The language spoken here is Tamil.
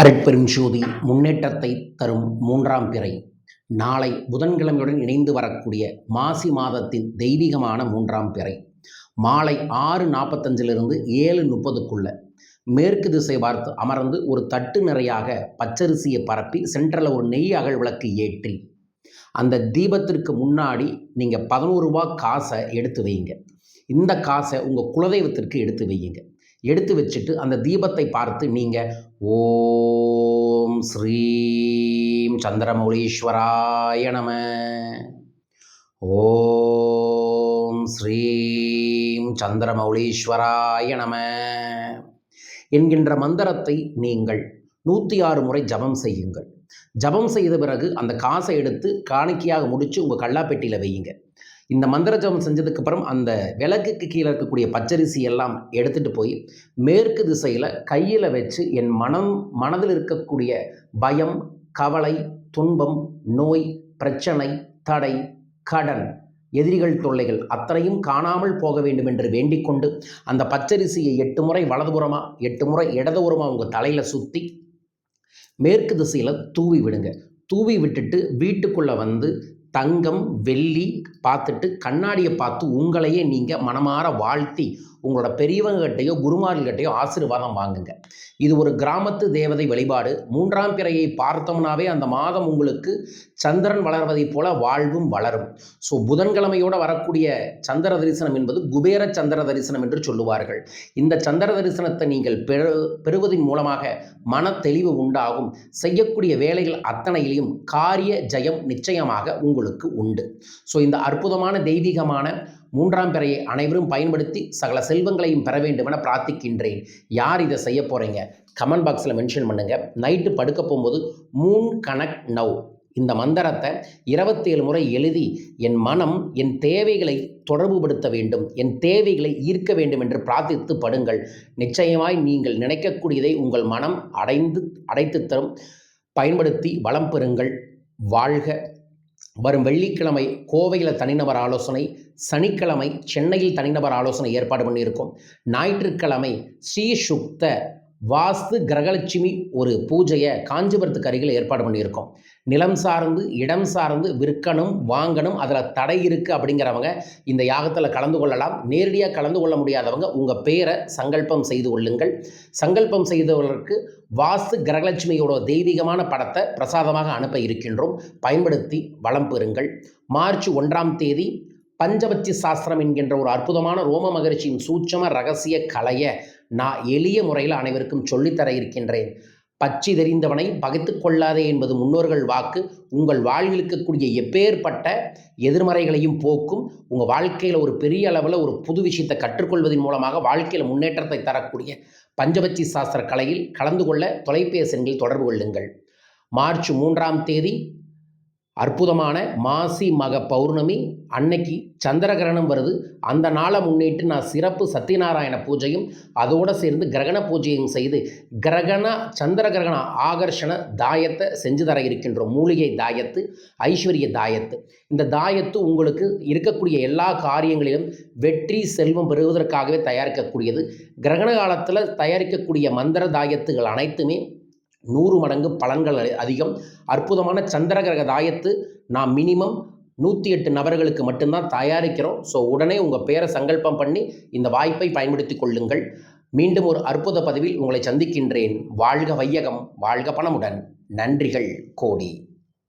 அருட்பெரும் ஜோதி முன்னேற்றத்தை தரும் மூன்றாம் பிறை. நாளை புதன்கிழமையுடன் இணைந்து வரக்கூடிய மாசி மாதத்தின் தெய்வீகமான மூன்றாம் பிறை. மாலை ஆறு நாற்பத்தஞ்சிலிருந்து ஏழு முப்பதுக்குள்ள மேற்கு திசை பார்த்து அமர்ந்து ஒரு தட்டு நிறையாக பச்சரிசியை பரப்பி சென்ட்ரலில் ஒரு நெய் அகல் விளக்கு ஏற்றி. அந்த தீபத்திற்கு முன்னாடி நீங்கள் பதினோரு ரூபா காசை எடுத்து வைங்க இந்த காசை உங்கள் குலதெய்வத்திற்கு எடுத்து வையுங்க. எடுத்து வச்சுட்டு அந்த தீபத்தை பார்த்து நீங்கள் ஓம் ஸ்ரீம் சந்திரமௌலீஸ்வராய நம. ஓம் ஸ்ரீம் சந்திரமௌலீஸ்வராய நம. என்கின்ற மந்திரத்தை நீங்கள் நூற்றி ஆறு முறை ஜபம் செய்யுங்கள். ஜபம் செய்த பிறகு அந்த காசை எடுத்து காணிக்கையாக முடித்து உங்கள் கல்லாப்பெட்டியில் வையுங்க. இந்த மந்திர ஜபம் செஞ்சதுக்கப்புறம் அந்த விளக்குக்கு கீழே இருக்கக்கூடிய பச்சரிசி எல்லாம் எடுத்துகிட்டு போய் மேற்கு திசையில் கையில் வச்சு என் மனம் மனதில் இருக்கக்கூடிய பயம் கவலை துன்பம் நோய் பிரச்சனை தடை கடன் எதிரிகள் தொல்லைகள் அத்தனையும் காணாமல் போக வேண்டும் என்று வேண்டிக்கொண்டு அந்த பச்சரிசியை எட்டு முறை வலதுபுறமாக எட்டு முறை இடதுபுறமாக உங்கள் தலையில் சுற்றி மேற்கு திசையில் தூவி விடுங்க. தூவி விட்டுட்டு வீட்டுக்குள்ளே வந்து தங்கம் வெள்ளி பார்த்துட்டு கண்ணாடியை பார்த்து உங்களையே நீங்கள் மனமாற வாழ்த்தி உங்களோட பெரியவங்ககிட்டையோ குருமார்கள்கிட்டையோ ஆசீர்வாதம் வாங்குங்க. இது ஒரு கிராமத்து தேவதை வழிபாடு. மூன்றாம் பிறையை பார்த்தோம்னாவே அந்த மாதம் உங்களுக்கு சந்திரன் வளர்வதைப் போல வாழ்வும் வளரும். ஸோ புதன்கிழமையோடு வரக்கூடிய சந்திர தரிசனம் என்பது குபேர சந்திர தரிசனம் என்று சொல்லுவார்கள். இந்த சந்திர தரிசனத்தை நீங்கள் பெறு பெறுவதன் மூலமாக மன தெளிவு உண்டாகும். செய்யக்கூடிய வேலைகள் அத்தனையிலையும் காரிய ஜெயம் நிச்சயமாக உங்களுக்கு உண்டு. ஸோ இந்த அற்புதமான தெய்வீகமான மூன்றாம் பிறையை அனைவரும் பயன்படுத்தி சகல செல்வங்களையும் பெற வேண்டும் என பிரார்த்திக்கின்றேன். யார் இதை செய்ய போகிறீங்க கமெண்ட் பாக்ஸில் மென்ஷன் பண்ணுங்கள் நைட்டு படுக்க போகும்போது மூன் கனெக்ட் நவ் இந்த மந்திரத்தை இருபத்தேழு முறை எழுதி என் மனம் என் தேவைகளை தொடர்புபடுத்த வேண்டும். என் தேவைகளை ஈர்க்க வேண்டும் என்று பிரார்த்தித்து படுங்கள். நிச்சயமாய் நீங்கள் நினைக்கக்கூடியதை உங்கள் மனம் அடைந்து அடைத்து தரும். பயன்படுத்தி வளம் பெறுங்கள். வாழ்க வரும் வெள்ளிக்கிழமை கோவையில் தனிநபர் ஆலோசனை சனிக்கிழமை சென்னையில் தனிநபர் ஆலோசனை ஏற்பாடு பண்ணியிருக்கோம். ஞாயிற்றுக்கிழமை ஸ்ரீ சுக்த வாஸ்து கிரகலட்சுமி ஒரு பூஜையை காஞ்சிபுரத்துக்கு அருகில் ஏற்பாடு பண்ணியிருக்கோம். நிலம் சார்ந்து இடம் சார்ந்து விற்கணும் வாங்கணும் அதில் தடை இருக்குது அப்படிங்கிறவங்க இந்த யாகத்தில் கலந்து கொள்ளலாம். நேரடியாக கலந்து கொள்ள முடியாதவங்க உங்கள் பேரை சங்கல்பம் செய்து கொள்ளுங்கள். சங்கல்பம் செய்தவர்களுக்கு வாஸ்து கிரகலட்சுமியோட தெய்வீகமான படத்தை பிரசாதமாக அனுப்ப இருக்கின்றோம். பயன்படுத்தி வளம் பெறுங்கள். மார்ச் ஒன்றாம் தேதி பஞ்சபட்சி சாஸ்திரம் என்கின்ற ஒரு அற்புதமான ரோம மகரிஷியின் சூட்சம ரகசிய கலையை நான் எளிய முறையில் அனைவருக்கும் சொல்லித்தர இருக்கின்றேன். பச்சி தெரிந்தவனை பகைத்து கொள்ளாதே என்பது முன்னோர்கள் வாக்கு. உங்கள் வாழ்வில் இருக்கக்கூடிய எப்பேற்பட்ட எதிர்மறைகளையும் போக்கும். உங்கள் வாழ்க்கையில் ஒரு பெரிய அளவில் ஒரு புது விஷயத்தை கற்றுக்கொள்வதன் மூலமாக வாழ்க்கையில் முன்னேற்றத்தை தரக்கூடிய பஞ்சபட்சி சாஸ்திர கலையில் கலந்து கொள்ள தொலைபேசி எண்ணில் தொடர்பு கொள்ளுங்கள். மார்ச் மூன்றாம் தேதி அற்புதமான மாசி மக பௌர்ணமி அன்னைக்கு சந்திரகிரகணம் வருது. அந்த நாளை முன்னிட்டு நான் சிறப்பு சத்யநாராயண பூஜையும் அதோடு சேர்ந்து கிரகண பூஜையும் செய்து கிரகண சந்திர கிரகண ஆகர்ஷண தாயத்தை செஞ்சு தர இருக்கின்றோம் மூலிகை தாயத்து ஐஸ்வர்ய தாயத்து. இந்த தாயத்து உங்களுக்கு இருக்கக்கூடிய எல்லா காரியங்களிலும் வெற்றி செல்வம் பெறுவதற்காகவே தயாரிக்கக்கூடியது. கிரகண காலத்தில் தயாரிக்கக்கூடிய மந்திர தாயத்துகள் அனைத்துமே நூறு மடங்கு பலன்கள் அதிகம். அற்புதமான சந்திர கிரக தாயத்து நான் மினிமம் நூற்றி எட்டு நபர்களுக்கு மட்டும்தான் தயாரிக்கிறோம். ஸோ உடனே உங்கள் பேரை சங்கல்பம் பண்ணி இந்த வாய்ப்பை பயன்படுத்தி கொள்ளுங்கள். மீண்டும் ஒரு அற்புத பதிவில் உங்களை சந்திக்கின்றேன். வாழ்க வையகம் வாழ்க பணமுடன். நன்றிகள் கோடி.